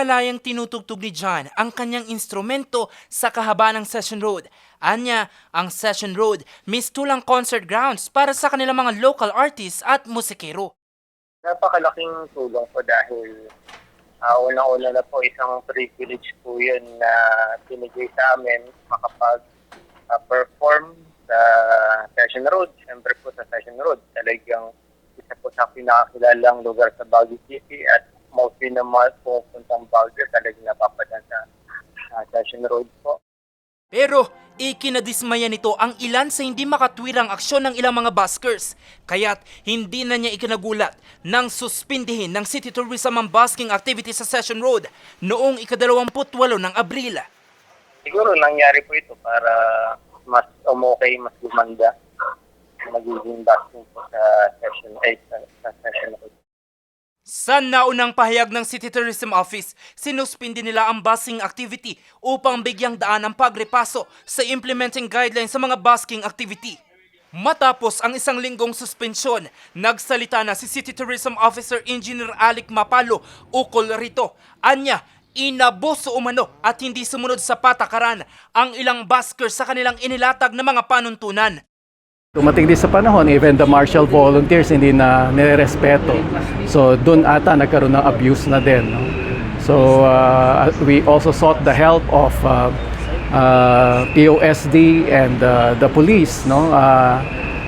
malayang tinutugtog ni John ang kanyang instrumento sa kahaba ng Session Road. Anya, ang Session Road mistulang concert grounds para sa kanilang mga local artists at musikero. napakalaking tulong po dahil uh, unang-una na po isang privilege po yun na binigay sa amin makapag-perform sa Session Road. Siyempre po sa Session Road, talagang isa po sa pinakakilalang lugar sa Baguio City at mostly na mga pupuntang Baguio talagang napapadaan sa uh, Session Road po. Pero ikinadismaya nito ang ilan sa hindi makatwirang aksyon ng ilang mga buskers. Kaya't hindi na niya ikinagulat nang suspindihin ng City Tourism ang busking activity sa Session Road noong ikadalawamputwalo ng Abril. Siguro nangyari po ito para mas umokay, mas gumanda magiging basking po sa session 8 sa, sa session 8. Sa naunang pahayag ng City Tourism Office, sinuspindi nila ang busing activity upang bigyang daan ang pagrepaso sa implementing guidelines sa mga busking activity. Matapos ang isang linggong suspensyon, nagsalita na si City Tourism Officer Engineer Alec Mapalo ukol rito. Anya, inabuso umano at hindi sumunod sa patakaran ang ilang buskers sa kanilang inilatag na mga panuntunan. Dumating din sa panahon, even the martial volunteers hindi na nirespeto. So doon ata nagkaroon ng abuse na din. No? So uh, we also sought the help of uh, uh, POSD and uh, the police. No? Uh,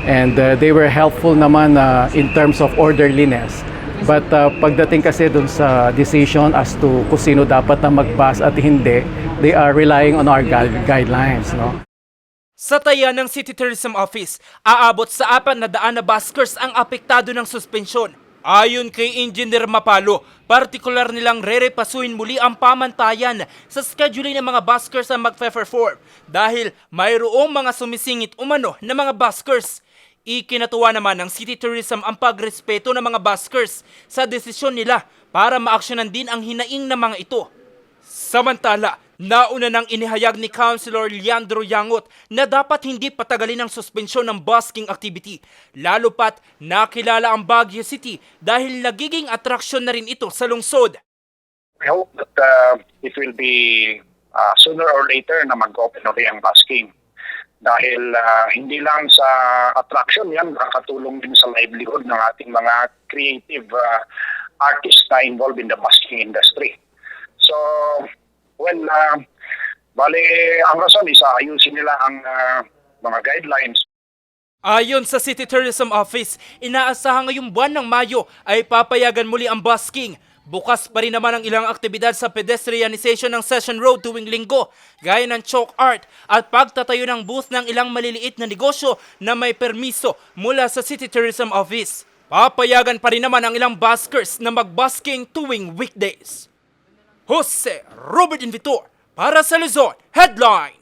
and uh, they were helpful naman uh, in terms of orderliness. But uh, pagdating kasi dun sa decision as to kung sino dapat na magbas at hindi, they are relying on our gui- guidelines. No? Sa taya ng City Tourism Office, aabot sa apat na daan na buskers ang apektado ng suspensyon. Ayon kay Engineer Mapalo, partikular nilang rerepasuin muli ang pamantayan sa scheduling ng mga buskers na mag-perform dahil mayroong mga sumisingit umano na mga buskers. Ikinatuwa naman ng City Tourism ang pagrespeto ng mga buskers sa desisyon nila para maaksyonan din ang hinaing ng mga ito. Samantala, nauna nang inihayag ni Councilor Leandro Yangot na dapat hindi patagalin ang suspensyon ng busking activity, lalo pat nakilala ang Baguio City dahil nagiging atraksyon na rin ito sa lungsod. I hope that uh, it will be uh, sooner or later na mag-open ulit ang busking. Dahil uh, hindi lang sa attraction yan, nakakatulong din sa livelihood ng ating mga creative uh, artists na involved in the busking industry. So, well, uh, bale, ang rason is ayusin nila ang uh, mga guidelines Ayon sa City Tourism Office, inaasahan ngayong buwan ng Mayo ay papayagan muli ang busking. Bukas pa rin naman ang ilang aktibidad sa pedestrianization ng Session Road tuwing linggo, gaya ng chalk art at pagtatayo ng booth ng ilang maliliit na negosyo na may permiso mula sa City Tourism Office. Papayagan pa rin naman ang ilang buskers na magbusking tuwing weekdays. Jose Robert Invitor para sa Luzon Headline.